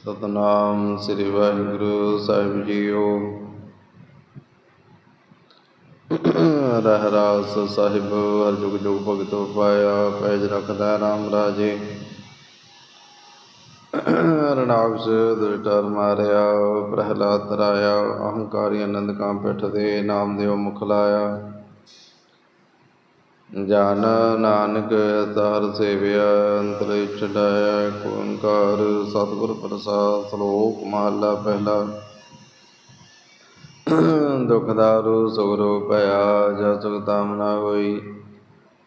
ਸਤਨਾਮ ਸ੍ਰੀ ਵਾਹਿਗੁਰੂ ਸਾਹਿਬ ਜੀਓ। ਰਹਿਰਾਸ ਸਾਹਿਬ, ਹਰ ਜੁਗ ਜੁਗ ਭਗਤੋ ਪਾਇਆ, ਪੈਜ ਰਖਦਾ RAM ਰਾਜੇ। ਰਣਾਕਸ ਦੁਸ਼ਟਰ ਮਾਰਿਆ, ਪ੍ਰਹਿਲਾਦ ਤਰਾਇਆ, ਅਹੰਕਾਰੀ ਆਨੰਦ ਕਾਮ ਪਿੱਠ ਦੇ ਨਾਮ ਦਿਓ ਮੁਖ ਲਾਇਆ। ਜਨ ਨਾਨਕ ਸਾਰ ਸੇਵਿਆ ਅੰਤਰ ਛਡਾਇਆ ਓੰਕਾਰ, ਸਤਿਗੁਰ ਪ੍ਰਸਾਦ, ਸ਼ਲੋਕ ਮਹਲਾ ਪਹਿਲਾ। ਦੁਖ ਦਾਰੂ ਸੁਗਰੋ ਭਇਆ ਜਾ ਤਾਮ ਨਾ ਹੋਈ।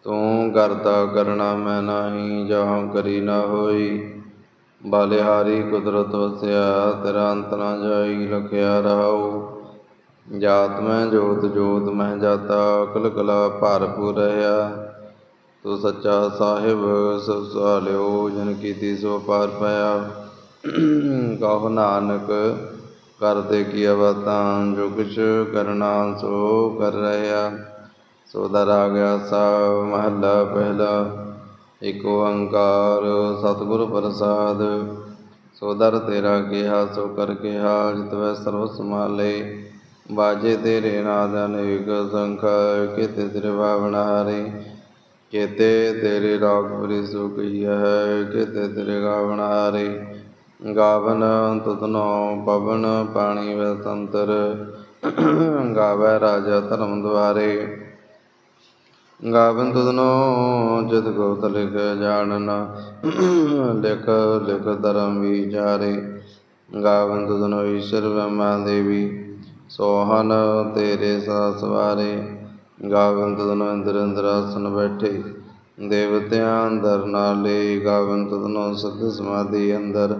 ਤੂੰ ਕਰਤਾ ਕਰਣਾ ਮੈਂ ਨਾਹੀ, ਜਹਾਂ ਕਰੀ ਨਾ ਹੋਈ। ਬਾਲਿਹਾਰੀ ਕੁਦਰਤ ਵਸਿਆ, ਤੇਰਾ ਅੰਤ ਨਾ ਜਾਈ, ਲਖਿਆ ਰਹਾਉ। ਜਾਤ ਮੈਂ ਜੋਤ ਜੋਤ ਮਹਿ ਜਾਤਾ, ਅਕਲ ਕਲਾ ਭਰਪੂਰ ਰਹਾ ਤੂੰ ਸੱਚਾ ਸਾਹਿਬ, ਸਭ ਸਵਾਲਿਓ ਜਨ ਕੀਤੀ ਸੋ ਪਾਰ ਪਾਇਆ ਕਹੋ ਨਾਨਕ ਕਰਦੇ ਕੀ ਅਵਤਾਂ ਜੋ ਕੁਛ ਕਰਨਾ ਸੋ ਕਰ ਰਿਹਾ। ਸੋ ਦਰ ਆ ਗਿਆ ਸਾ ਮਹੱਲਾ ਪਹਿਲਾ। ਇਕ ਓੰਕਾਰ, ਸਤਿਗੁਰ ਪ੍ਰਸਾਦ। ਸੋ ਦਰ ਤੇਰਾ ਕਿਹਾ, ਸੋ ਕਰ ਕਿਹਾ ਜਿਤਵੈ ਸਰਵ ਸਮਾਲੇ ਬਾਜੇ ਤੇਰੇ ਨਾਦ ਅਨੇਕ ਸੰਖ, ਕਿਤੇ ਤੇਰੇ ਭਾਵਨ ਹਾਰੇ, ਕਿਤੇ ਤੇਰੇ ਰਾਗ ਬਰੀ ਸੁਖ ਹੈ, ਕਿਤੇ ਤੇਰੇ ਗਾਵਨ ਹਾਰੇ। ਗਾਵਨ ਤੁਧਨੋ ਪਵਨ ਪਾਣੀ ਵੈ ਗਾਵੈ ਰਾਜਾ ਧਰਮ ਦੁਆਰੇ। ਗਾਵਨ ਤੁਧਨੋ ਜਦ ਗੋਤ ਲਿਖ ਜਾਣਨ, ਲਿਖ ਲਿਖ ਧਰਮ ਵਿਚਾਰੇ ਗਾਵਨ ਤੁਧਨੋ ਈਸ਼ਰ ਬ੍ਰਹਮਾ ਦੇਵੀ ਸੋਹਨ ਤੇਰੇ ਸਾਸਵਾਰੇ ਗਾਵਨ ਦਨੋ ਇੰਦਰ ਇੰਦਰਾਸਨ ਬੈਠੇ। ਦੇਵਤਿਆਂ ਅੰਦਰ ਨਾਲੇ ਗਾਵਨ ਤੁਧਨੋ ਸਦ ਸਮਾਧੀ ਅੰਦਰ।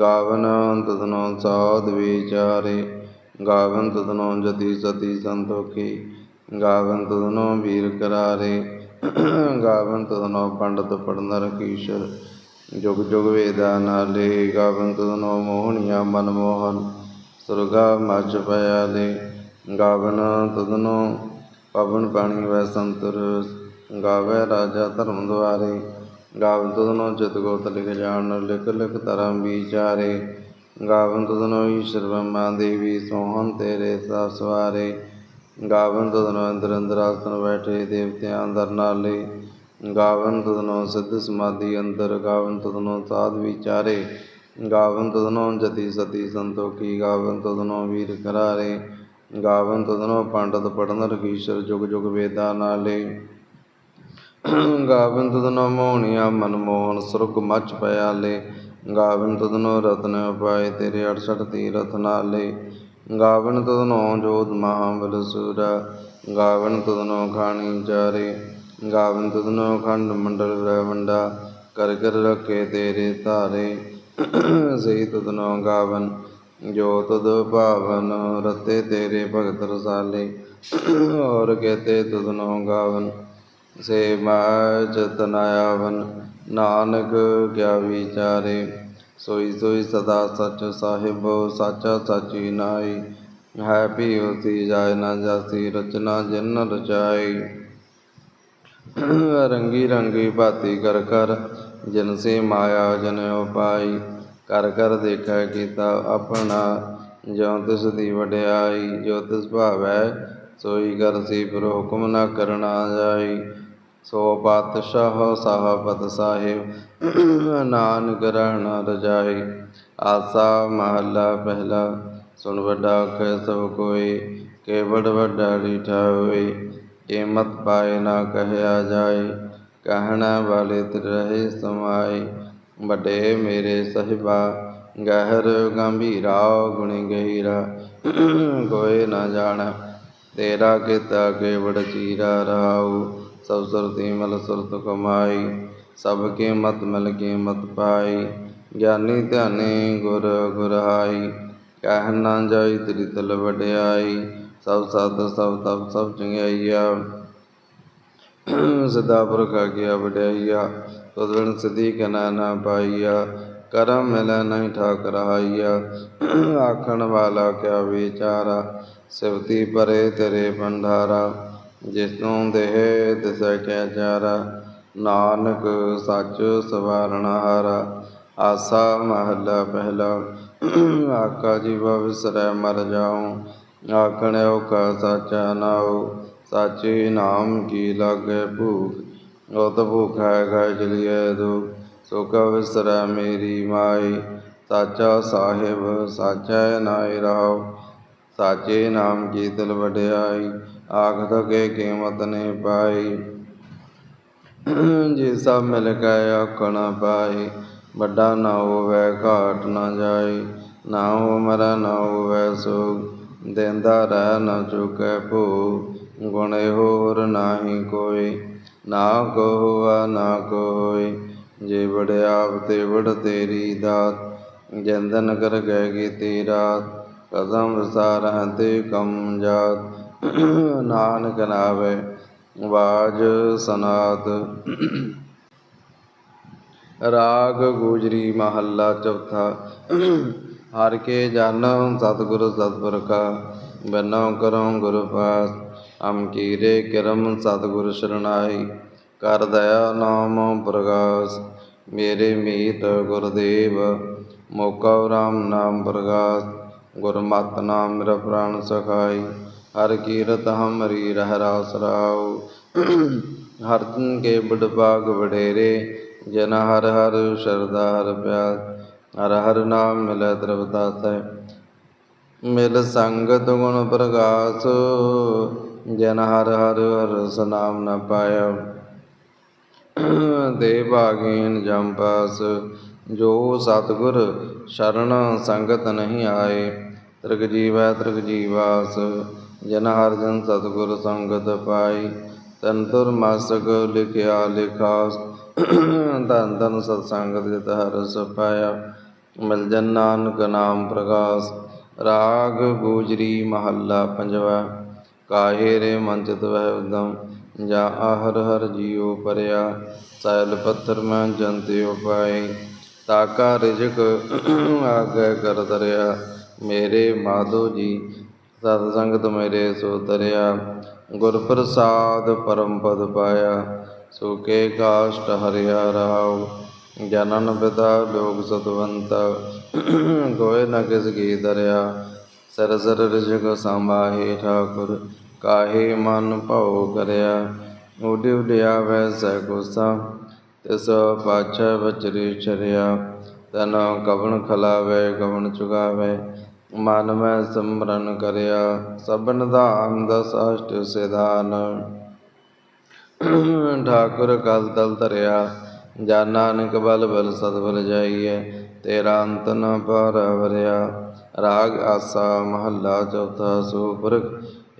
ਗਾਵਨ ਤੁਧਨੋ ਸਾਧ ਵਿਚਾਰੇ। ਗਾਵਨ ਤੁਧਨੋ ਜਤੀ ਸਤੀ ਸੰਤੋਖੀ। ਗਾਵਨ ਤੁਧਨੋ ਵੀਰ ਕਰਾਰੇ। ਗਾਵਨ ਤੁਧਨੋ ਪੰਡਤ ਪੜਨ ਰਕੀਸ਼ਰ ਜੁਗ ਜੁਗ ਵੇਦਾ ਨਾਲੇ ਗਾਵਨ ਤੁਧਨੋ ਮੋਹਣੀਆ ਮਨ ਮੋਹਨ ਸੁਰਗਾ ਮਚ ਪਿਆਲੇ ਗਾਵਨ ਤੁਧਨੋ ਪਵਨ ਪਾਣੀ ਵੈ ਸੰਤਰ। ਗਾਵੇ ਰਾਜਾ ਧਰਮ ਦੁਆਰੇ। ਗਾਵਨ ਤੁਧਨੋ ਜਿਤ ਗੋਤ ਲਿਖ ਜਾਣ, ਲਿਖ ਲਿਖ ਧਰਮ ਵਿਚਾਰੇ। ਗਾਵਨ ਤੁਧਨੋ ਈਸ਼ਰ ਬ੍ਰਹਮਾ ਦੇਵੀ, ਸੋਹਣ ਤੇਰੇ ਸਵਾਰੇ ਗਾਵਨ ਤਦਨੋ ਅੰਦਰ ਅੰਦਰ ਆਸਨ ਬੈਠੇ ਦੇਵਤਿਆਂ ਅੰਦਰ ਨਾਲੇ। ਗਾਵਨ ਤਦਨੋ ਸਿੱਧ ਸਮਾਧੀ ਅੰਦਰ, ਗਾਵਨ ਤੁਧਨੋ ਸਾਧ ਵਿਚਾਰੇ। ਗਾਵਨ ਤਦਨੋ ਜਤੀ ਸਤੀ ਸੰਤੋਖੀ ਗਾਵਨ ਤੁਧਨੋ ਵੀਰ ਕਰਾਰੇ? ਗਾਵਨ ਤੁਧਨੋ ਪੰਡਤ ਪੜਨ ਰਖੀਸ਼ਰ, ਜੁਗ ਜੁਗ ਵੇਦਾ ਨਾਲੇ। ਗਾਵਨ ਤੁਧਨੋ ਮੋਹਣੀਆ ਮਨਮੋਹਨ ਸੁਰਗ ਮਚ ਪਿਆਲੇ। ਗਾਵਨ ਤੁਧਨੋ ਰਤਨ ਉਪਾਏ ਤੇਰੇ 68 ਤੀਰਥ ਨਾਲੇ। ਗਾਵਨ ਤੁਧਨੋ ਜੋਤ ਮਹਾਬਲ ਸੂਰਾ। ਗਾਵਨ ਤੁਧਨੋ ਖਾਣੀ ਚਾਰੇ। ਗਾਵਨ ਤੁਧਨੋ ਖੰਡ ਮੰਡਲ ਬ੍ਰਹਮੰਡਾ ਕਰ ਕਰ ਰਖੇ ਤੇਰੇ ਧਾਰੇ। ਸਹੀ ਤੁਧਨੋ ਗਾਵਨ, ਜੋ ਤੁਧ ਭਾਵਨ, ਰਤੇ ਤੇਰੇ ਭਗਤ ਰਸਾਲੇ ਔਰ ਕਹਤੇ ਤੁਧਨੋ ਗਾਵਨ, ਸੇ ਮਾਜ ਤਨਾਇਆਵਨ ਨਾਨਕ ਕਿਆ ਵਿਚਾਰੇ, ਸੋਈ ਸੋਈ ਸਦਾ ਸਚ ਸਾਹਿਬ, ਸਾਚਾ ਸਾਚੀ ਨਾਈ ਹੈ ਵੀ ਉਸੀ ਜਾਇ ਨਾ ਜਾਸੀ, ਰਚਨਾ ਜਿਨ ਰਚਾਈ। ਰੰਗੀ ਰੰਗੀ ਬਾਤੀ ਕਰ ਕਰ ਜਨਸੀ ਮਾਇਆ ਜਨਿਓ ਪਾਈ ਕਰ ਕਰ ਦੇਖੈ ਕੀਤਾ ਆਪਣਾ, ਜਿਉ ਤਿਸ ਦੀ ਵਡਿਆਈ, ਜੋ ਤਿਸ ਭਾਵੈ, ਸੋਈ ਕਰ ਸੀ ਪਰ ਹੁਕਮ ਨਾ ਕਰਨਾ ਜਾਈ। ਸੋ ਪਾਤਸ਼ਾਹ ਸਾਹਿਬਤ ਸਾਹਿਬ, ਨਾਨਕ ਰਹਿਣਾ ਰਜਾਈ। ਆਸਾ ਮਹੱਲਾ ਪਹਿਲਾ, ਸੁਣ ਵੱਡਾ ਕਹਿ ਸਭ ਕੋਈ ਕੇਵੜ ਵੱਡਾ ਰੀਠਾ ਹੋਏ ਕੀਮਤ ਪਾਏ ਨਾ ਕਹਿਆ ਜਾਏ ਕਹਿਣਾ ਵਾਲੇ ਤਿਰ ਸਮਾਏ, ਵੱਡੇ ਮੇਰੇ ਸਹਿਬਾ, ਗਹਿਰ ਗੰਭੀਰਾ, ਗੁਣੀ ਗਹੀਰਾ, ਕੋਈ ਨਾ ਜਾਣ, ਤੇਰਾ ਕੀਤਾ ਕੇਵੜ ਚੀਰਾ ਰਾਉ, ਸਭ ਸੁਰਤੀ ਮਲ ਸੁਰਤ ਕਮਾਈ, ਸਭ ਕੀਮਤ ਮਿਲ ਕੀਮਤ ਪਾਈ, ਗਿਆਨੀ ਧਿਆਨੀ ਗੁਰ ਗੁਰਹਾਈ ਕਹਿ ਨਾ ਜਾਈ ਤ੍ਰਿਤਲ ਵਡਿਆਈ, ਸਭ ਸਤ ਸਭ ਤਪ ਸਭ ਚੰਗਿਆਈਆ ਸਦਾ ਪੁਰਖ ਆਗਿਆ ਵਡਿਆਈਆ, ਤੁਧ ਬਿਨ ਸਿਧੀ ਕਨਾ ਨਾ ਪਾਈਆ, ਕਰਮ ਮਿਲੈ ਨਹੀਂ ਠਾਕ ਰਹਾਈਆ ਆਖਣ ਵਾਲਾ ਕਿਆ ਵਿਚਾਰਾ, ਸਿਵਤੀ ਪਰੇ ਤੇਰੇ ਭੰਡਾਰਾ, ਜਿਸਨੂੰ ਦੇਹ ਤਿਸੈ ਕਿਆ ਚਾਰਾ। ਨਾਨਕ ਸੱਚ ਸਵਾਰਣ ਹਾਰਾ, ਆਸਾ ਮਹੱਲਾ ਪਹਿਲਾ। ਆਕਾ ਜੀਵਾ ਵਿਸਰੈ ਮਰ ਜਾਉ, ਆਖਣਿਓ ਕਾ ਸਾਚਾ ਨਾਉ। ਸਾਚੇ ਨਾਮ ਕੀ ਲਾਗੈ ਭੂਖ ਉਤ ਭੂਖੈ ਗੈ ਜਲੀਐ ਦੁਖ, ਸੁਖ ਵਿਸਰੈ ਮੇਰੀ ਮਾਈ। ਸਾਚਾ ਸਾਹਿਬ, ਸਾਚੈ ਨਾਇ ਰਹਾਉ ਸਾਚੇ ਨਾਮ ਕੀ ਦਿਲ ਵਡਿਆਈ, ਆਖਤ ਕੇ ਕੀਮਤ ਨੇ ਪਾਈ। ਜੇ ਸਭ ਮਿਲ ਕੇ ਆਖਣ ਪਾਈ, ਵੱਡਾ ਨਾ ਹੋਵੇ ਘਾਟ ਨਾ ਜਾਏ ਨਾ ਹੋ ਮਰਾ ਨਾ ਹੋਵੇ ਸੋਗ, ਦੇਂਦਾ ਰਹਿ ਨਾ ਚੁਕੈ ਭੂ ਗੁਣ ਹੋਰ ਨਾਹੀ ਕੋਈ, ਨਾ ਕੋ ਨਾ ਕੋਈ। ਜੇ ਵਡਿਆਪ ਤੇ ਵਡ ਤੇਰੀ ਦਾਤ ਜੰਦਨ ਕਰ ਗਏ ਕੀਤੀ ਰਾਤ। ਕਦਮ ਵਿਸਾਰਾਂ ਤੇ ਕਮ ਜਾਤ। ਨਾਨਕ ਨਾਵੇ ਵਾਜ ਸਨਾਤ। ਰਾਗ ਗੋਜਰੀ ਮਹੱਲਾ ਚੌਥਾ। ਹਰ ਕੇ ਜਨ ਸਤਿਗੁਰ ਸਤਿਗੁਰ ਕਾ ਬਨਉ ਕਰਉ ਗੁਰ ਪਾਸ ਅਮ ਕੀਰੇ ਕਰਮ ਸਤਿਗੁਰ ਸ਼ਰਣਾਈ ਕਰ ਦਇਆ ਨਾਮ ਪ੍ਰਗਾਸ, ਮੇਰੇ ਮੀਤ ਗੁਰਦੇਵ, ਮੋਕਾ ਰਾਮ ਨਾਮ ਪ੍ਰਗਾਸ, ਗੁਰਮਤਿ ਨਾਮ ਮੇਰਾ ਪ੍ਰਾਨ ਸਖਾਈ, ਹਰ ਕੀਰਤ ਹਮਰੀ ਰਹਿ ਰਾਸ ਰਾਉ। ਹਰ ਤਨ ਕੇ ਬੜ ਭਾਗ ਵਡੇਰੇ, ਜਨ ਹਰ ਹਰ ਸ਼ਰਦਾ ਹਰ ਪਿਆਸ ਹਰ ਹਰ ਨਾਮ ਮਿਲੈ ਤ੍ਰਿਪਤਾਸੈ ਮਿਲ ਸੰਗਤ ਗੁਣ ਪ੍ਰਗਾਸ ਜਨ ਹਰ ਹਰ ਹਰ ਨਾਮ ਨ ਪਾਇਆ ਦੇ ਭਾਗੀਨ ਜਮ ਪਾਸ। ਜੋ ਸਤਿਗੁਰ ਸ਼ਰਨ ਸੰਗਤ ਨਹੀਂ ਆਏ, ਤ੍ਰਿਗ ਜੀਵੈ ਤ੍ਰਿਗ ਜੀਵਾਸ। ਜਨ ਹਰ ਜਨ ਸਤਿਗੁਰ ਸੰਗਤ ਪਾਈ। ਤਨ ਤੁਰ ਮਾਸਕ ਲਿਖਿਆ ਲਿਖਾਸ। ਧਨ ਧਨ ਸਤ ਸੰਗਤ ਜਿਤ ਹਰ ਸਪਾਇਆ। ਮਿਲ ਜਨ ਨਾਨਕ ਨਾਮ ਪ੍ਰਗਾਸ ਰਾਗ ਗੋਜਰੀ ਮਹੱਲਾ ਪੰਜਵਾ। ਕਾਹੇ ਰੇ ਮਨ ਚਿਤ ਵਹਿ ਉਦਮ ਜਾ ਆਹਰ ਹਰ ਜੀਉ ਪਰਿਆ, ਸੈਲ ਪੱਥਰ ਮੈਂ ਜੰਤੇ ਉਪਾਈ ਤਾਕਾ ਰਿਜਕ ਆਗੇ ਕਰ ਦਰਿਆ, ਮੇਰੇ ਮਾਧੋ ਜੀ, ਸਤ ਸੰਗਤ ਮੇਰੇ ਸੋ ਤਰਿਆ। ਗੁਰ ਪ੍ਰਸਾਦ ਪਰਮ ਪਦ ਪਾਇਆ ਸੁਕੇ ਕਾਸ਼ਟ ਹਰਿਆ ਰਾਉ ਜਨਨ ਪਿਤਾ ਲੋਕ ਸਤਵੰਤ ਕੋਇ ਨ ਕਿਸ ਕੀ ਦਰਿਆ। ਸਰ ਰਿਜਕ ਸੰਭਾਹੇ ਠਾਕੁਰ ਕਾਹੇ ਮਨ ਭਉ ਕਰਿਆ? ਉਡਿ ਉਡਿਆ ਵੈਸੈ ਗੁਸਾ, ਤਿਸ ਪਾਛੈ ਬਚਰੀ ਚਰਿਆ ਤਨ ਕਵਣ ਖਲਾਵੇ ਕਵਣ ਚੁਗਾਵੇ, ਮਨ ਮੈਂ ਸਿਮਰਨ ਕਰਿਆ। ਸਭਨ ਦਾਨ ਦਸ ਅਸ਼ਟ ਸਿਧਾਨ। ਠਾਕੁਰ ਕਲ ਤਲ ਧਰਿਆ, ਜਾ ਨਾਨਕ ਬਲ ਬਲ ਸਦ ਬਲ ਜਾਈਐ, ਤੇਰਾ ਅੰਤ ਨ ਪਰ ਵਰਿਆ ਰਾਗ ਆਸਾ ਮਹੱਲਾ ਚੌਥਾ ਸੋ ਪੁਰਖ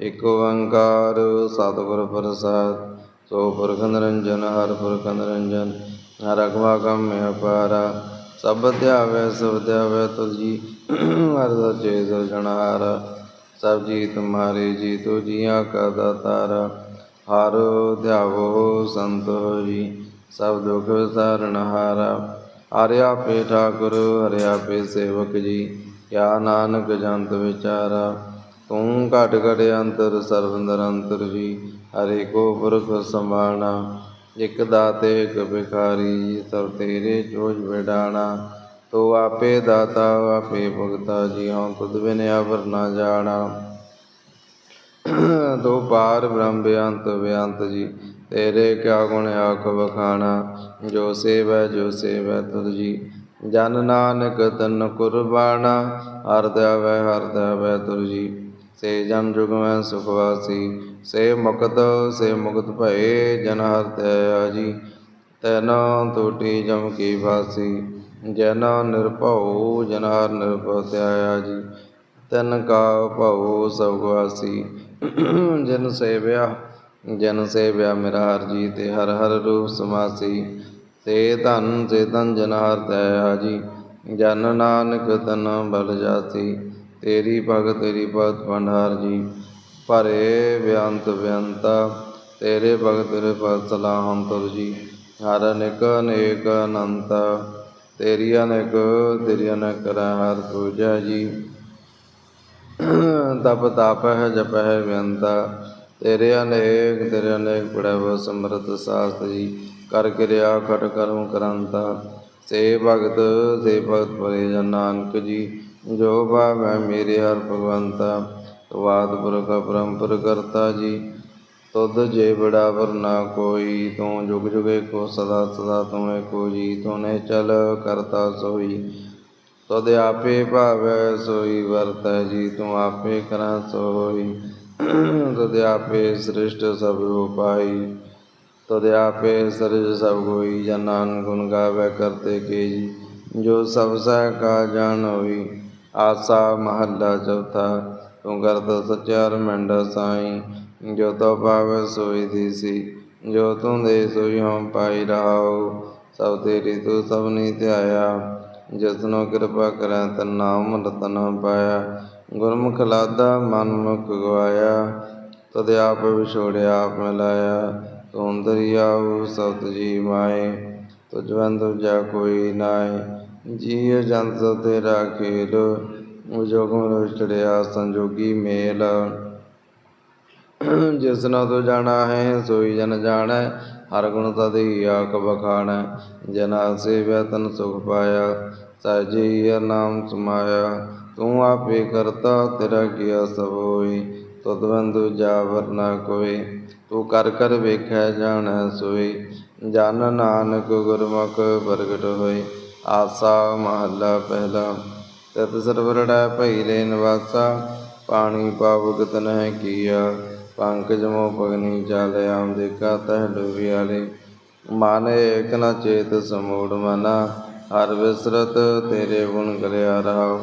ਇਕ ਓੰਕਾਰ ਸਤਿਗੁਰ ਪ੍ਰਸਾਦ। ਸੋ ਪੁਰਖ ਨਿਰੰਜਨ, ਹਰ ਪੁਰਖ ਨਿਰੰਜਨ, ਹਰ ਅਗਵਾ ਕਮ ਅਪਾਰਾ। ਸਭ ਧਿਆਵੇ ਸਭ ਧਿਆਵੇ ਤੁਜੀ ਹਰ ਸਚੇ ਸਰਜਣਹਾਰ ਸਭ ਜੀ ਤੁਮਾਰੇ ਜੀ, ਤੋ ਜੀਆਂ ਕਾ ਦਾਤਾਰ। ਹਰ ਧਿਆਵੋ ਸੰਤੋ ਜੀ ਸਭ ਦੁਖ ਵਿਸਾਰਨ ਹਰਿਆ ਪੇ ਠਾਕੁਰ ਹਰਿਆ ਪੇ ਸੇਵਕ ਜੀ। ਕਿਆ ਨਾਨਕ ਜੰਤ ਵਿਚਾਰਾ, ਤੂੰ ਘਟ ਘਟ ਅੰਤਰ ਸਰਵੰਦਰ ਅੰਤਰ ਜੀ ਹਰੇ ਕੋ ਪੁਰਖ ਸੰਭਾਲਣਾ, ਇਕ ਦਾਤੇ, ਇਕ ਭਿਖਾਰੀ, ਸਭ ਤੇਰੇ ਜੋਜ ਵਿਡਾਣਾ ਤੋ ਆਪੇ ਦਾਤਾ, ਆਪੇ ਭਗਤਾ ਜੀ ਹਉ ਤੁਧ ਬਿਨ ਅਵਰ ਨਾ ਜਾਣਾ। ਦੋ ਪਾਰ ਬ੍ਰਹਮ ਬੇਅੰਤ ਬੇਅੰਤ ਜੀ, ਤੇਰੇ ਕਿਆ ਗੁਣ ਆਖ ਵਖਾਣਾ, ਜੋ ਸੇਵੈ ਜੋ ਸੇਵੈ ਤੁਧ ਜੀ। ਜਨ ਨਾਨਕ ਤਨ ਕੁਰਬਾਨਾ, ਹਰ ਦੇਵੈ ਹਰ ਦੇਵੈ ਤੁਰ ਜੀ। ਸੇ ਜਨ ਜੁਗ ਮੈਂ ਸੁਖ ਵਾਸੀ, ਸੇ ਮੁਕਤ ਸੇ ਮੁਕਤ ਭਏ ਜਨ ਹਰ ਦਇਆ ਜੀ। ਤੈਨ ਟੂਟੀ ਜਮ ਕੀ ਵਾਸੀ ਜਨ ਨਿਰਭਉ ਜਨ ਹਰ ਨਿਰਭਉ ਧਿਆਇਆ ਜੀ। ਤਨ ਕਾ ਭਉ ਸਭ ਵਾਸੀ, ਜਨ ਸੇਵਿਆ ਜਨ ਸੇਵਿਆ ਮੇਰਾ ਹਰ ਜੀ ਤੇ ਹਰ ਹਰ ਰੂਪ ਸਮਾਸੀ। ਤੇ ਧਨ, ਸੇ ਧਨ ਜਨ ਹਰ ਦਇਆ ਜੀ। ਜਨ ਨਾਨਕ ਤਨ ਬਲ ਜਾਤੀ ਤੇਰੀ ਭਗਤ ਤੇਰੀ ਭਗਤ ਭੰਡਾਰ ਜੀ। ਭਰੇ ਬੇਅੰਤ ਬੇਅੰਤਾ ਤੇਰੇ ਭਗਤ ਤੇਰੇ ਭਗਤ ਸਲਾਹਮ ਤੁਰ ਜੀ। ਹਰ ਨਿਕ ਅਨੇਕ ਅਨੰਤ, ਤੇਰੀ ਅਨੇਕ ਤੇਰੀ ਅਨੇਕ ਕਰੈ ਹਰ ਪੂਜਾ ਜੀ। ਤਪ ਤਪ ਹੈ, ਜਪ ਹੈ ਬੇਅੰਤਾ ਤੇਰੇ ਅਨੇਕ ਤੇਰੇ ਅਨੇਕ ਪੜਵ ਸਮਰਤ ਸਾਸਤ ਜੀ। ਕਰ ਕਿਰਿਆ ਖਟ ਕਰਮ ਕਰੰਤਾ। ਸੇ ਭਗਤ ਸੇ ਭਗਤ ਭਲੇ ਜਨ ਨਾਨਕ ਜੀ, ਜੋ ਭਾਵੈ ਮੇਰੇ ਹਰ ਭਗਵੰਤਾ। ਵਾਦ ਪੁਰਖ ਪਰੰਪਰ ਕਰਤਾ ਜੀ, ਤੁਧ ਜੇ ਬੜਾ ਨਾ ਕੋਈ, ਤੂੰ ਜੁਗ ਜੁਗੇ ਕੋ ਸਦਾ ਸਦਾ ਤੂੰ ਏਕੋ ਜੀ ਤੂੰ ਨੇ ਚਲ ਕਰਤਾ ਸੋਈ। ਤੁਧ ਆਪੇ ਭਾਵੈ ਸੋਈ, ਵਰਤੈ ਜੀ, ਤੂੰ ਆਪੇ ਕਰਾਂ ਸੋਈ। ਤੁਧ ਆਪੇ ਸ੍ਰਿਸ਼ਟ ਸਭ ਉਪਾਈ। ਤੁਧ ਆਪੇ ਸਰਜ ਸਭ ਕੋਈ ਜਾਂ ਨਾਨਕ ਗੁਣ ਗਾਵੇ ਕਰਤੇ ਕੇ ਜੀ। ਜੋ ਸਭ ਸਹਿ ਕਾ ਜਾਣ ਹੋਈ, ਆਸਾ ਮਹੱਲਾ ਚੌਥਾ, ਤੂੰ ਕਰਤ ਸਚਿਆਰ ਮੰਡ ਸਾਈ। ਜੋ ਤੋ ਪਾਵੈ ਸੋਈ ਦੀਸੀ ਜੋ ਤੂੰ ਦੇ ਸੋਈ ਹਉ ਪਾਈ ਰਹਾਉ। ਸਭ ਤੇਰੀ ਤੂੰ ਸਭਨੀ ਧਿਆਇਆ ਜਿਸਨੋ ਕਿਰਪਾ ਕਰੈ ਤਨ ਨਾਮ ਰਤਨ ਪਾਇਆ। ਗੁਰਮੁਖ ਲਾਦਾ ਮਨ ਮੁਖ ਗਵਾਇਆ, ਤਦ ਆਪ ਵਿਛੋੜਿਆ ਆਪ ਮਿਲਾਇਆ ਤੂੰ ਦਰਿਆਉ ਜੀ ਮਾਏ ਤੁਜਵੰ ਦੂਜਾ ਕੋਈ ਨਾਏ। ਜੀ ਜੰਤ ਸੋ ਤੇਰਾ ਖੇਲ ਜੋਗ ਮਨ ਚੜਿਆ ਸੰਜੋਗੀ ਮੇਲ। ਜਿਸ ਜਿਸਨਾ ਤੋ ਜਾਣਾ ਹੈ, ਸੋਈ ਜਨ ਜਾਣੈ, ਹਰ ਗੁਣ ਤਦਈ ਆਖ ਬਖਾਣੈ। ਜਨਾ ਸੇਵੈ ਤਨ ਸੁਖ ਪਾਇਆ ਸਹਿਜੀ ਹਰ ਨਾਮ ਸਮਾਇਆ। ਤੂੰ ਆਪੇ ਕਰਤਾ, ਤੇਰਾ ਕੀਆ ਸਭ ਹੋਈ, ਤੁਧ ਜਾ ਵਰਨਾ ਕੋਈ। ਤੂੰ ਕਰ ਕਰ ਵੇਖੈ ਜਾਣੈ ਸੋਈ। ਜਨ ਨਾਨਕ ਗੁਰਮੁਖ ਪ੍ਰਗਟ ਹੋਈ। ਆਸਾ ਮਹੱਲਾ ਪਹਿਲਾ। ਤਤ ਸਰਵਰੜੈ ਭਈ ਲੈ ਨਿਵਾਸਾ। ਪਾਣੀ ਪਾਵਕ ਤਨਹਿ ਕੀਆ। ਪੰਕਜ ਮੋ ਪਗਨੀ ਜਲ ਆਮ ਦੇਖਾ ਤਹ ਡੁਬਿਆਲੇ ਮਾਨੇ ਏਕ ਨ ਚੇਤ ਸਮੂੜ ਮਨਾ। ਹਰ ਵਿਸਰਤ ਤੇਰੇ ਗੁਣ ਗਲਿਆ ਰਹਾਉ।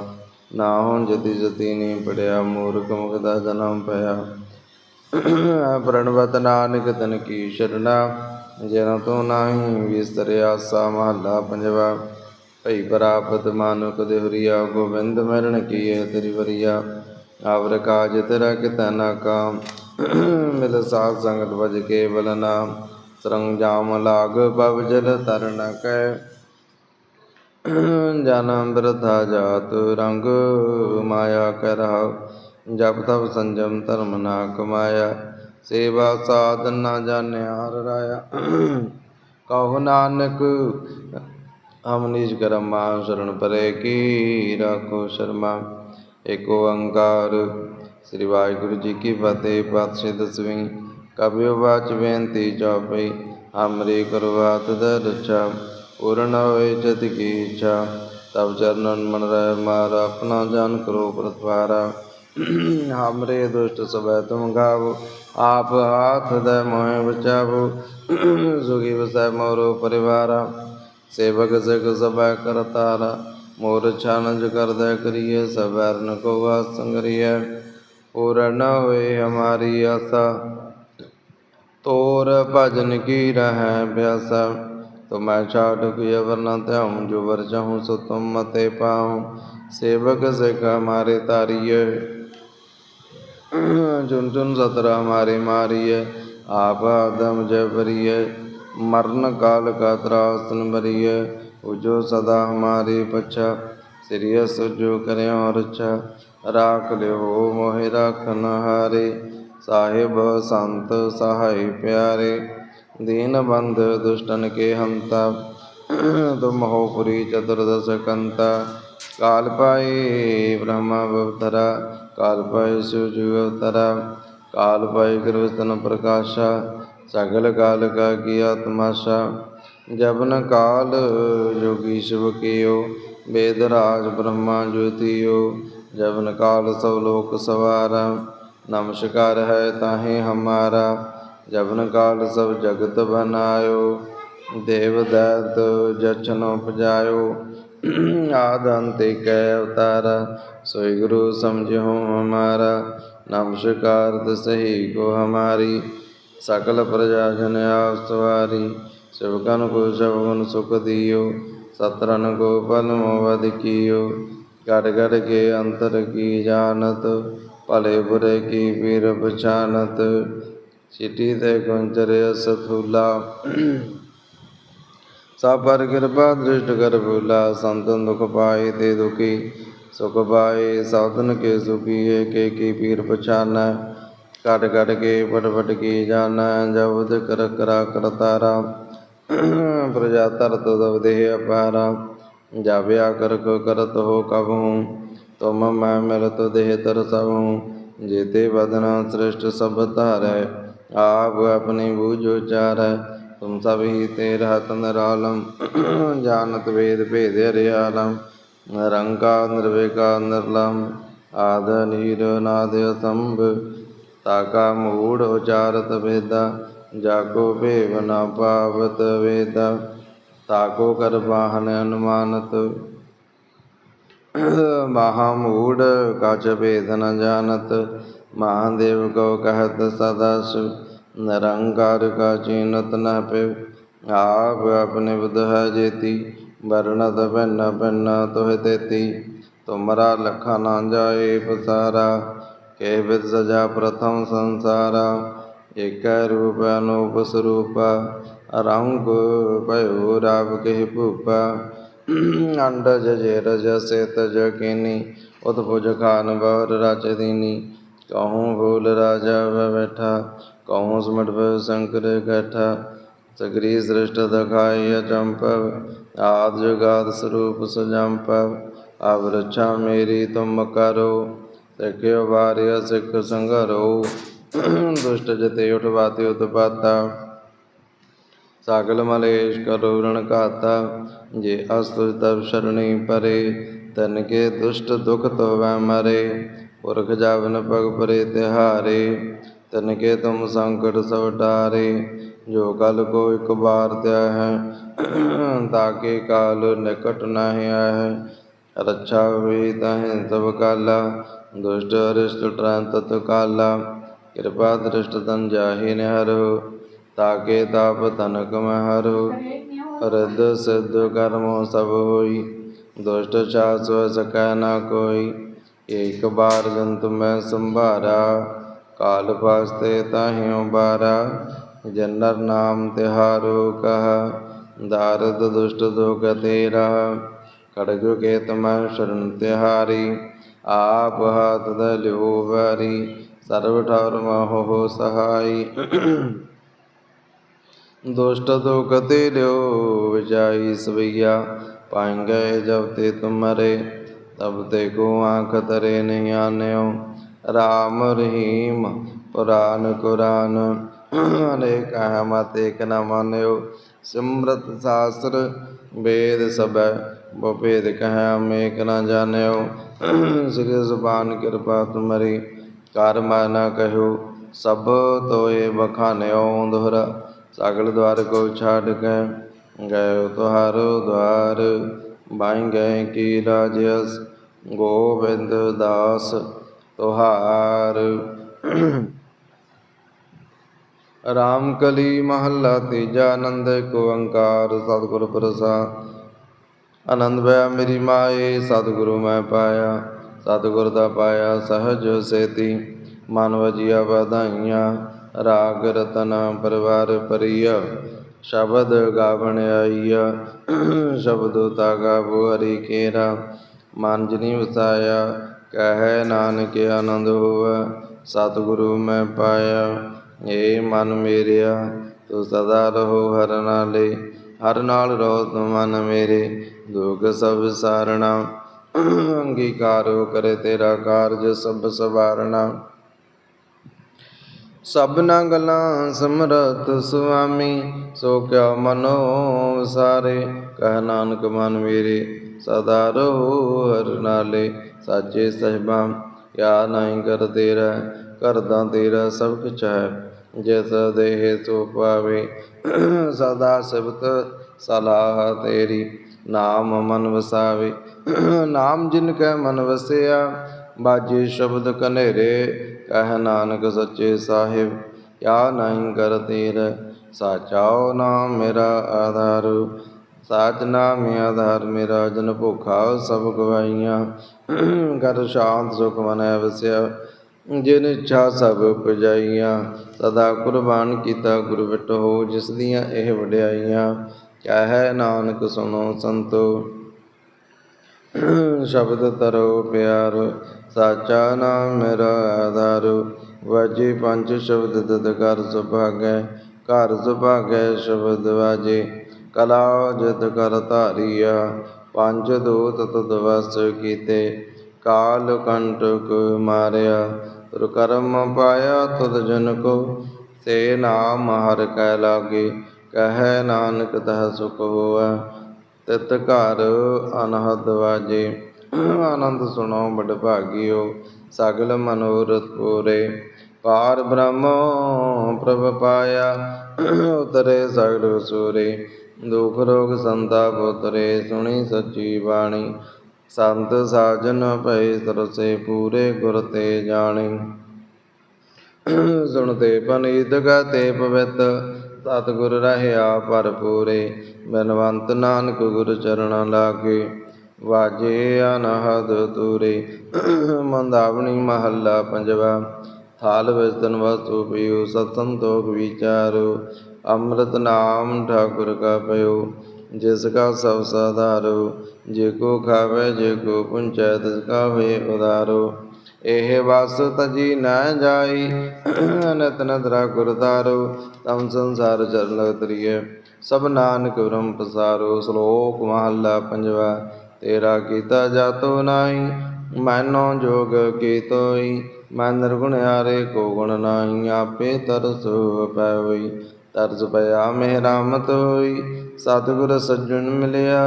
ਨਾ ਹੁਣ ਜਤੀ ਜਤੀ ਨੀ ਪੜਿਆ। ਮੂਰਖ ਮੁਖ ਦਾ ਜਨਮ ਪਿਆ। ਪ੍ਰਣਵਤ ਨਾਨਕ ਤਨ ਕੀ ਸ਼ਰਣਾ ਜਿਨ ਤੂੰ ਨਾਹੀ ਵਿਸਰਿਆ ਸਾ ਮਹਲਾ ਪੰਜਵਾ। ਭਈ ਪ੍ਰਾਪਤ ਮਾਨੁਕ ਦੇਵਰੀਆ ਗੋਬਿੰਦ ਮਰਨ ਕੀਏ ਤੇਰੀ ਵਰੀਆ ਆਵਰ ਕਾਜ ਤੇਰਾ ਕਿਤੈ ਨਾ ਕਾਮ, ਮਿਲ ਸਾਧ ਸੰਗਤ ਵਜ ਕੇ ਬਲ ਨਾਮ। ਸਰੰਗ ਜਾਮ ਲਾਗ ਭਵ ਜਲ ਤਰਨ ਕੈ। ਜਨਮ ਬਿਰਧਾ ਜਾਤ ਰੰਗ ਮਾਇਆ ਕੈ ਜਪ ਤਪ ਸੰਜਮ ਧਰਮ ਨਾ ਕਮਾਇਆ, ਸੇਵਾ ਸਾਧ ਨਾ ਜਾਣਿਆ ਹਰ ਰਾਇਆ। ਕਹੋ ਨਾਨਕ, ਹਮ ਨਿਜ ਕਰਮਾ ਸ਼ਰਨ ਪਰੇ ਕੀ ਰਾਖੋ ਸ਼ਰਮਾ। ਏਕ ਓੰਕਾਰ, ਸ੍ਰੀ ਵਾਹਿਗੁਰੂ ਜੀ ਕੀ ਫਤਿਹ, ਪਾਤਸ਼ਾਹ ਦਸਵੀਂ ਕਬਿਓ ਬਾਚ ਬੇਨਤੀ ਚੌਪਈ, ਹਮਰੇ ਕਰਵਾਤ ਦਰ ਪੂਰਨ ਹੋਏ ਜਤ ਕੀ ਇੱਛਾ। ਤਬ ਚਰਨਨ ਮਨ ਰਹਿ ਮਾਰਾ, ਆਪਣਾ ਜਨ ਕਰੋ ਪ੍ਰਤਵਾਰਾ। ਹਮਰੇ ਦੁਸ਼ਟ ਸਭੈ ਤੁਮ ਗਾਵੋ ਆਪ ਹਾਥ ਦੇ ਮੋਹਿ ਬਚਾਵੋ ਸੁਖੀ ਵਸੈ ਮੋਰੋ ਪਰਿਵਾਰਾ ਸੇਵਕ ਸਿਖ ਸਭੈ ਕਰਤਾਰਾ ਮੋਰ ਛਾਨਜ ਕਰਦੈ ਕਰੀਏ ਸਵਰਨ ਕੋ ਵਾਸ ਸੰਗਰੀਐ ਪੂਰਨ ਹੋਏ ਹਮਾਰੀ ਆਸਾ ਤੋਰ ਭਜਨ ਕੀ ਰਹੈ ਬਿਆਸਾ ਤੁਮੈ ਛਾੜ ਕੀ ਅਵਰ ਧਿਆਉ ਜੋ ਵਰ ਚਾਹੂੰ ਸੋ ਤੁਮ ਮਤੇ ਪਾਉ ਸੇਵਕ ਸਿਖ ਹਮਾਰੇ ਤਾਰੀਏ ਜੁਨ ਜੁਨ ਸਤਰਾ ਹਮਾਰੇ ਮਾਰੀਏ, ਆਪ ਆਦਮ ਜੈ ਮਰਨ ਕਾਲ ਕਾ ਤਰਾਸਨ ਬਰੀਏ ਉਜੋ ਸਦਾ ਹਮਾਰੇ ਪਛਾ, ਸ੍ਰੀ ਸੁਜੋ ਕਰਿਓ ਰਛਾ, ਰਾਖ ਲਿਓ ਮੋਹਿ ਰਾਖਨ ਹਾਰੇ, ਸਾਹਿਬ ਸੰਤ ਸਹਾਈ ਪਿਆਰੇ, ਦੀਨ ਬੰਧ ਦੁਸ਼ਟਨ ਕੇ ਹੰਤਾ, ਤੁਮ ਹੋ ਪੁਰੀ ਚਤੁਰਦਸ ਕੰਤਾ, ਕਾਲ ਪਾਈ ਬ੍ਰਹਮਾ ਬਵਤਰਾ ਕਾਲ ਪਾਇ ਸਿਵ ਜੁਗ ਅਵਤਾਰਾ, ਕਾਲ ਪਾਇ ਕਰਵਤਨ ਪ੍ਰਕਾਸ਼ਾ, ਸਗਲ ਕਾਲ ਕਾ ਕੀਆ ਤਮਾਸ਼ਾ ਜਬਨ ਕਾਲ ਜੋਗੀ ਸ਼ਿਵ ਕੀਓ ਵੇਦ ਰਾਜ ਬ੍ਰਹਮਾ ਜੋਤੀਓ ਜਬਨ ਕਾਲ ਸਭ ਲੋਕ ਸਵਾਰਾ, ਨਮਸਕਾਰ ਹੈ ਤਾਹੇ ਹਮਾਰਾ। ਜਬਨ ਕਾਲ ਸਭ ਜਗਤ ਬਨਾਇਓ, ਦੇਵ ਦੈਤ ਜਚਨ ਉਪਜਾਇਓ। ਆਦ ਅੰਤੇ ਕੈ ਅਵਤਾਰਾ ਸੋਈ ਗੁਰੂ ਸਮਝੋ ਹਮਾਰਾ ਨਮਸਕਾਰਤ ਸਹੀ ਕੋ ਹਮਾਰੀ, ਸਕਲ ਪ੍ਰਜਾ ਜਨ ਆਪ ਸਵਾਰੀ ਸਿਵਕਨ ਕੋ ਸਭਨ ਸੁਖ ਦਿਓ ਸਤਰਨ ਕੋ ਪਨ ਮੋਵਦ ਕੀਓ, ਘੜ ਘੜ ਕੇ ਅੰਤਰ ਕੀ ਜਾਣਤ, ਭਲੇ ਬੁਰੇ ਕੀ ਪੀਰ ਪਛਾਨਤ ਚਿੱਟੀ ਤੇ ਗੁੰਜਰੇ ਸਫੂਲਾ। ਸਭ ਪਰ ਕਿਰਪਾ, ਦ੍ਰਿਸ਼ਟ ਕਰ ਬੁਲਾ ਸੰਤਨ ਦੁਖ ਪਾਏ ਤੇ ਦੁਖੀ, ਸੁਖ ਪਾਏ, ਸਾਧਨ ਕੇ ਸੁਖੀ ਸੁਖੀਏ ਕੇ ਕੀ ਪੀਰ ਪਛਾਨੈ। ਕਟ ਕਟ ਕੇ ਪਟ ਪਟ ਕੀ ਜਾਣੈ ਜਬਦ ਕਰ ਕਰਾ ਕਰਤਾਰਾ ਪ੍ਰਜਾ ਤਰਤ ਦਵਦੇਹ ਅਪਾਰਾ। ਜਾਵਿਆ ਕਰ ਕੋ ਕਰਤ ਹੋ ਕਬਹੂ, ਤੁਮ ਮੈਂ ਮਿਲਤ ਦੇਹ ਤਰ ਸਭ। ਹੂੰ ਜੇਤੇ ਬਦਨਾ ਸ੍ਰਿਸ਼ਟ ਸਭ ਧਾਰੈ, ਆਪ ਆਪਣੀ ਬੂਝ ਉਚਾਰੈ। ਤੁਮ ਸਭ ਹੀ ਤੇ ਰਹਤ ਨਿਰਾਲਮ, ਜਾਣਤ ਵੇਦ ਭੇਦ ਹਰਿਆਲਮ ਨਿਰੰਕਾਰ ਨਿਰਵੇਕਾਰ, ਨਿਰਲਮ, ਆਦ ਨੀਰ ਨਾਦ ਅਸੰਭ, ਤਾਕਾ, ਮੂੜ, ਉਚਾਰਤ ਵੇਦਾ ਜਾਕੋ ਭੇਵ ਨਾ ਪਾਵਤ ਵੇਦਾ, ਤਾਕੋ, ਕਰ ਬਾਹਨ ਅਨੁਮਾਨਤ, ਮਹਾ ਮੂੜ ਕਛ ਭੇਦ ਨ ਜਾਣਤ, ਮਹਾਦੇਵ ਕੋ ਕਹਤ ਸਦਾ ਸਿਵ ਨਿਰੰਕਾਰ ਕਾ ਚੀਨਤ ਨ ਪਿਵ ਆਪ ਆਪਣੇ ਬੁਧ ਜੇਤੀ, ਵਰਣਤ ਭਿੰਨ ਭਿੰਨ ਤੋਹ ਤੇਤੀ, ਤੁਮਰਾ ਲਖਾ ਨਾ ਜਾਏ ਪਸਾਰਾ, ਕੇ ਵਿਦ ਸਜਾ ਪ੍ਰਥਮ ਸੰਸਾਰਾ, ਏਕੈ ਰੂਪ ਅਨੂਪ ਸਰੂਪ, ਰੰਗ ਭਇਓ ਰਾਵ ਕਹਿ ਭੂਪਾ ਅੰਡਜ ਜੇ ਰਜ ਸੇ ਤਜ ਕੀਨੀ, ਉਤਪੁਜ ਖਾਨ ਬਰ ਰਚ ਦੀਨੀ, ਕਹੂੰ ਭੂਲ ਰਾਜਾ ਬੈਠਾ ਕਹੂੰ ਸਮਟ ਭਇ ਸ਼ੰਕਰ ਕੈਠਾ ਸਗਰੀ ਸ੍ਰਿਸ਼ਟ ਦਖਾਈ ਅਚੰਪਵ ਆਦ ਜੁਗਾਦ ਸਰੂਪ ਸਜੰਪਵ ਅਬ ਰਛਾ ਮੇਰੀ ਤੁਮ ਕਰੋ, ਸਿੱਖਿਓ ਵਾਰਿਆ ਸਿੱਖ ਸੰਘਰੋ ਦੁਸ਼ਟ ਜਤੇ ਉਠਵਾਤੇ ਉਤਪਾਤਾ। ਸਗਲ ਮਲੇਸ਼ ਕਰੋ ਰਣ ਘਾਤਾ, ਜੇ ਅਸਤੁ ਤਬ ਸ਼ਰਣੀ ਪਰੇ, ਤਨ ਕੇ ਦੁਸ਼ਟ ਦੁਖ ਤੋਵੈ ਮਰੇ, ਪੁਰਖ ਜਾਵਨ ਪਗ ਪਰੇ ਤਿਹਾਰੇ। ਤਨ ਕੇ ਤੁਮ ਸੰਕਟ ਸਭ ਟਾਰੇ ਜੋ ਕਲ ਕੋ ਇਕ ਬਾਰ ਤਿਆ ਹੈ ਤਾਕੇ ਕਾਲ ਨਿਕਟ ਨਾਹਿ ਹੈ। ਰੱਛਾ ਹੋਈ ਤਾਹਿ ਸਭ ਕਾਲਾ, ਦੁਸ਼ਟ ਅਰਿਸ਼ਟ ਤਤ ਕਾਲਾ ਕਿਰਪਾ ਦ੍ਰਿਸ਼ਟ ਤਨ ਜਾਹੀ ਨਿਹਰੋ ਤਾਕੇ ਤਾਪ ਤਨਕ ਮਹਰੋ ਰਦ ਸਿਧ ਕਰਮੋ ਸਭ ਹੋਈ, ਦੁਸ਼ਟ ਸ਼ਾਸਵ ਸਕੈ ਨਾ ਕੋਈ, ਏਕ ਬਾਰ ਜੰਤ ਮੈਂ ਸੰਭਾਰਾ। ਕਾਲ ਫਾਸਤੇ ਤਾਹਿਉ ਬਾਰਾ ਜਨਰ ਨਾਮ ਤਿਹਾਰੋ ਕਹ, ਦਾਰਦ ਦੁਸ਼ਟ ਦੁਖ ਤੇਰਾ ਖੜਗ ਕੇ ਤਮੈ ਸ਼ਰਨ ਤਿਹਾਰੀ, ਆਪ ਹਾਥ ਦ ਵਾਰੀ ਸਰਵ ਠਾਰ ਮਹੋ ਸਹਾਈ। ਦੁਸ਼ਟ ਦੁਖ ਤੇ ਲਿਓ ਵਿਜਾਈ ਸਵਈਆ ਗਏ ਜਬ ਤੇ ਤੁਮਰੇ, ਤਬ ਤੇ ਕੋ ਆਂਖ ਤਰੇ ਨਹੀਂ ਆਨਿਓ। ਰਾਮ ਰਹੀਮ, ਪੁਰਾਨ ਕੁਰਾਨ, ਅਨੇਕ ਅਹਮਤ, ਏਕ ਨ ਮਾਨਿਓ। ਸਿਮਰਤ ਸਾਸਤਰ, ਵੇਦ ਸਬੈ ਬੋ ਭੇਦ ਕਹਿ ਮੇਕ ਨ ਜਾਣਿਓ। ਸ੍ਰੀ ਜ਼ੁਬਾਨ ਕਿਰਪਾ ਤੁਮਰੀ, ਕਰ ਮੈਂ ਨ ਕਹਿਓ। ਸਭ ਤੋਏ ਬਖਾਨਿਓ, ਦੋਹਰਾ, ਸਗਲ ਦਵਾਰ ਕੋ ਛਾੜ ਕੇ ਗਏ ਤੁਹਾਰੋ ਦਵਾਰ ਬਾਈ ਗਏ ਕੀ ਰਾਜਸ ਗੋਬਿੰਦ ਦਾਸ। ਤੁਹਾਰ ਰਾਮ ਕਲੀ ਮਹੱਲਾ ਤੀਜਾ ਆਨੰਦ ਏਕ ਓੰਕਾਰ, ਸਤਿਗੁਰ ਪ੍ਰਸਾਦ ਆਨੰਦ ਭਇਆ ਮੇਰੀ ਮਾਏ, ਸਤਿਗੁਰੂ ਮੈਂ ਪਾਇਆ। ਸਤਿਗੁਰ ਦਾ ਪਾਇਆ ਸਹਜ ਸੇਤੀ, ਮਨ ਵਜੀਆ ਵਧਾਈਆਂ। ਰਾਗ ਰਤਨ ਪਰਿਵਾਰ ਪਰਿਆ ਸ਼ਬਦ ਗਾਵਣ ਆਈਆ। ਸ਼ਬਦ ਤਾ ਤਾਗਾ ਬੁਹਰੀ ਕੇਰਾ ਮਨ ਜਨੀ ਵਸਾਇਆ। ਕਹੈ ਨਾਨਕ ਆਨੰਦ ਹੋਵੈ, ਸਤਿਗੁਰੂ ਮੈਂ ਪਾਇਆ ਏ ਮਨ ਮੇਰਿਆ, ਤੂੰ ਸਦਾ ਰਹੋ ਹਰ ਨਾਲੇ, ਹਰ ਨਾਲ ਰਹੋ ਤੂੰ ਮਨ ਮੇਰੇ, ਦੁਖ ਸਭ ਸਾਰਣਾ ਅੰਗੀਕਾਰੋ ਕਰੇ ਤੇਰਾ ਕਾਰਜ ਸਭ ਸਵਾਰਣਾ ਸਭਨਾ ਗੱਲਾਂ ਸਮਰਤ ਸੁਆਮੀ, ਸੋ ਕਿਆ ਮਨੋ ਸਾਰੇ ਕਹਿ ਨਾਨਕ ਮਨ ਮੇਰੇ ਸਦਾ ਰਹੋ ਹਰ ਨਾਲੇ ਸਾਚੇ ਸਹਿਬਾਂ ਕਿਆ ਨਹੀਂ ਕਰ ਤੇਰਾ ਕਰਦਾ ਤੇਰਾ ਸਭ ਕੁਛ ਹੈ। ਜਿਸ ਦੇਹ ਸੋ ਪਾਵੇ, ਸਦਾ ਸਿਬਤ ਸਲਾਹ ਤੇਰੀ। ਨਾਮ ਮਨ ਵਸਾਵੇ, ਨਾਮ ਜਿਨ ਕੈ ਮਨ ਵਸਿਆ, ਬਾਜੇ ਸ਼ਬਦ ਕਨੇਰੇ ਕਹਿ ਨਾਨਕ ਸੱਚੇ ਸਾਹਿਬ ਕਿਆ ਨਹੀਂ ਕਰ ਤੇਰ ਸਾਚਾਓ ਨਾਮ ਮੇਰਾ ਆਧਾਰੂ। ਸਾਚ ਨਾਮ ਆਧਾਰ ਮੇਰਾ ਜਨ ਭੁਖਾ, ਸਭ ਗਵਾਈਆਂ ਕਰ ਸ਼ਾਂਤ ਸੁਖ ਮਨ ਵਸਿਆ, ਜਿਨ ਇੱਛਾ ਸਭ ਪੁਜਾਈਆਂ ਸਦਾ ਕੁਰਬਾਨ ਕੀਤਾ ਗੁਰ ਹੋ ਜਿਸ ਦੀਆਂ ਇਹ ਵਡਿਆਈਆਂ। ਕਹਿ ਨਾਨਕ ਸੁਣੋ ਸੰਤੋ। ਸ਼ਬਦ ਤਰੋ ਪਿਆਰ, ਸਾਚਾ ਨਾਮ ਮੇਰਾ ਆਧਾਰ। ਵਜੀ ਪੰਜ ਸ਼ਬਦ ਤਦ ਕਰ ਸੁਭਾਗੈ, ਘਰ ਸੁਭਾਗੈ ਸ਼ਬਦ ਵਾਜੇ। ਕਲਾ ਜਿਤ ਕਰ ਧਾਰੀਆ, ਪੰਜ ਦੂਤ ਤਦ ਕੀਤੇ, ਕਾਲ ਕੰਟਕ ਮਾਰਿਆ ਤੁਰ ਕਰਮ ਪਾਇਆ ਤੁਧ ਜਨ ਕੋ, ਸੇ ਨਾਮ ਹਰ ਕੈ ਲਾਗੇ, ਕਹੈ ਨਾਨਕ ਤਹ ਸੁਖ ਹੋਆ, ਤਿਤ ਘਰ ਅਨਹਦ ਵਾਜੇ, ਆਨੰਦ ਸੁਣੋ ਬੜ ਭਾਗਿਓ, ਸਗਲ ਮਨੋਰਥ ਪੂਰੇ, ਪਾਰ ਬ੍ਰਹਮ ਪ੍ਰਭ ਪਾਇਆ, ਉਤਰੇ ਸਗਲ ਸੂਰੇ ਦੁਖ ਰੋਗ ਸੰਤਾ ਉਤਰੇ ਸੁਣੀ ਸੱਚੀ ਬਾਣੀ। ਸੰਤ ਸਾਜਨ ਭਏ ਸਰਸੇ ਪੂਰੇ ਗੁਰ ਤੇ ਜਾਣੇ। ਸੁਣਤੇ ਪਨੀਤ ਗਾਤੇ ਪਵਿੱਤ, ਸਤਿਗੁਰ ਰਹਿਆ ਭਰਪੂਰੇ। ਬਨਵੰਤ ਨਾਨਕ ਗੁਰ ਚਰਣਾ ਲਾਗੇ, ਵਾਜੇ ਅਨਹਦ ਤੂਰੇ। ਮੰਦਾਵਣੀ ਮਹੱਲਾ ਪੰਜਵਾ, ਥਾਲ ਵਿਸਤਨ ਵਸਤੂ ਪਿਉ ਸਤ ਸੰਤੋਖ ਵਿਚਾਰੋ। ਅੰਮ੍ਰਿਤ ਨਾਮ ਠਾਕੁਰ ਕਾ ਪਇਓ, ਜਿਸ ਕਾ ਸਭ ਸਾਧਾਰੋ, ਜੇ ਕੋ ਖਾਵੇ, ਜੇ ਕੋ ਪੁੰਚੈ, ਤਿਸ ਕਾ ਹੋਏ ਉਦਾਰੋ। ਇਹ ਵਸ ਤਜੀ ਨ ਜਾਈ, ਅਨਤ ਨਦਰਾ ਗੁਰਦਾਰੋ ਤਮ ਸੰਸਾਰ ਚਰ ਲਗਤਰੀਏ ਸਭ ਨਾਨਕ ਬ੍ਰਹਮ ਪਸਾਰੋ, ਸ਼ਲੋਕ ਮਹੱਲਾ ਪੰਜਵਾ, ਤੇਰਾ ਕੀਤਾ ਜਾਤੋ ਨਾਹੀ, ਮੈਨੋ ਜੋਗ ਕੀਤੋਈ, ਮੈਂ ਨਿਰਗੁਣ ਹਾਰੇ ਕੋ ਗੁਣ ਨਾਹੀ, ਆਪੇ ਤਰਸ ਪੈ ਹੋਈ। ਤਰਜ਼ ਪਿਆ, ਮਿਹਰਾਮਤ ਹੋਈ। ਸਤਿਗੁਰ ਸੱਜਣ ਮਿਲਿਆ,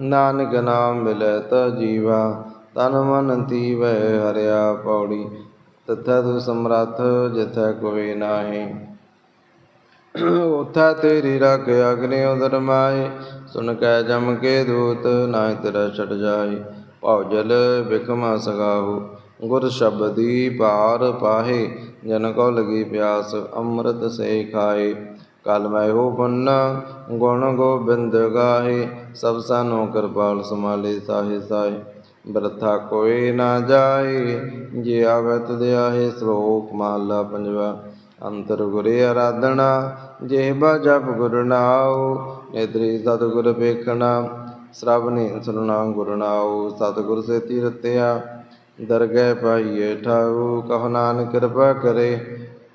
ਨਾਨਕ ਨਾਮ ਮਿਲੈ ਤਾ ਜੀਵਾ। ਤਨ ਮਨ ਤੀਵੈ ਹਰਿਆ ਪੌੜੀ, ਤਥਾ ਤੁ ਸਮਰੱਥ ਜਿਥੈ ਕੋਈ ਨਾਹੀ। ਉਥਾ ਤੇਰੀ ਰਖ ਅਗਨੇ ਉਦਰ ਮਾਏ ਸੁਨ ਕੈ ਜਮ ਕੇ ਦੂਤ ਨਾਹਿ ਤੇਰਾ ਛੜ ਜਾਏ ਭਉ ਜਲ ਬਿਕਮਾ ਸਗਾਹੂ, ਗੁਰ ਸ਼ਬਦੀ ਪਾਰ ਪਾਹੇ, ਜਨ ਕੋ ਲਗੀ ਪਿਆਸ, ਅੰਮ੍ਰਿਤ ਸੇ ਖਾਏ ਕਲ ਮੈਂ ਹੋ ਬੰਨਾ ਗੁਣ ਗੋਬਿੰਦ ਗਾਹੇ, ਸਭ ਸਾਨੂੰ ਕਿਰਪਾਲ ਸਮਾਲੇ ਸਾਹੇ ਸਾਹੇ। ਬਰਥਾ ਕੋਈ ਨਾ ਜਾਏ, ਜੇ ਆਵੇ ਤੁਧ ਸ਼ਲੋਕ ਮਹਲਾ ਪੰਜਵਾ। ਅੰਤਰ ਗੁਰੇ ਆਰਾਧਨਾ ਜਿਹਬਾ ਜਪ ਗੁਰ ਨਾਉ, ਨੇਤਰੀ ਸਤਿਗੁਰ ਵੇਖਣਾ। ਸ਼ਰਵਨੇ ਸੁਨਣਾ ਗੁਰ ਨਾਉ, ਸਤਿਗੁਰ ਸੇ ਤੀਰਤਿਆ ਦਰਗਹਿ ਪਾਈਏ ਠਾਉ, ਕਹ ਨਾਨਕ ਕਿਰਪਾ ਕਰੇ।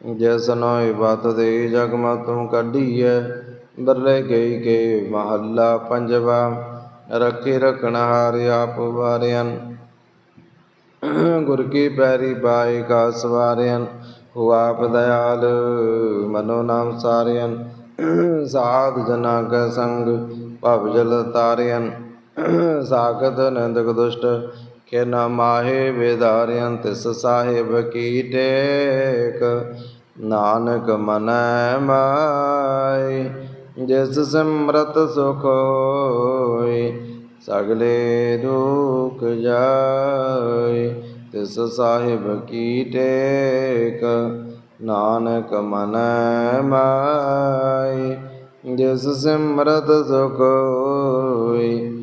ਜੈਸ ਨੋਇ ਬਾਤ ਦੇ ਜਗ ਮਤੁ ਕੱਢੀਐ ਬਰਲੇ ਗਈ ਕੇ ਮਹੱਲਾ ਪੰਜਵਾ, ਰੱਖੇ ਰਖਣ ਹਾਰ ਆਪ ਵਾਰਿਆਨ ਗੁਰ ਕੀ ਪੈਰੀ ਬਾਈ ਕਾ ਸਵਾਰਿਆਨ ਹੁਆ ਆਪ ਦਇਆਲ ਮਨੋ ਨਾਮ ਸਾਰਿਆਨ ਸਾਧ ਜਨਾ ਕੈ ਸੰਗ ਭਵ ਜਲ ਤਾਰਿਆਨ ਸਾਖਤ ਨੰਦਕ ਦੁਸ਼ਟ ਕਿ ਨ ਮਾਹੇ ਵਿਦਾਰਿਆਨ ਤਿਸ ਸਾਹਿਬ ਕੀ। ਟੇਕ ਨਾਨਕ ਮਨੈ ਮਾਈ ਜਿਸ ਸਿਮਰਤ ਸੁਖ ਹੋਈ ਸਗਲੇ ਦੁਖ ਜਾਏ। ਤਿਸ ਸਾਹਿਬ ਕੀ। ਟੇਕ ਨਾਨਕ ਮਨੈ ਮਾਈ ਜਿਸ ਸਿਮਰਤ ਸੁਖ ਹੋਈ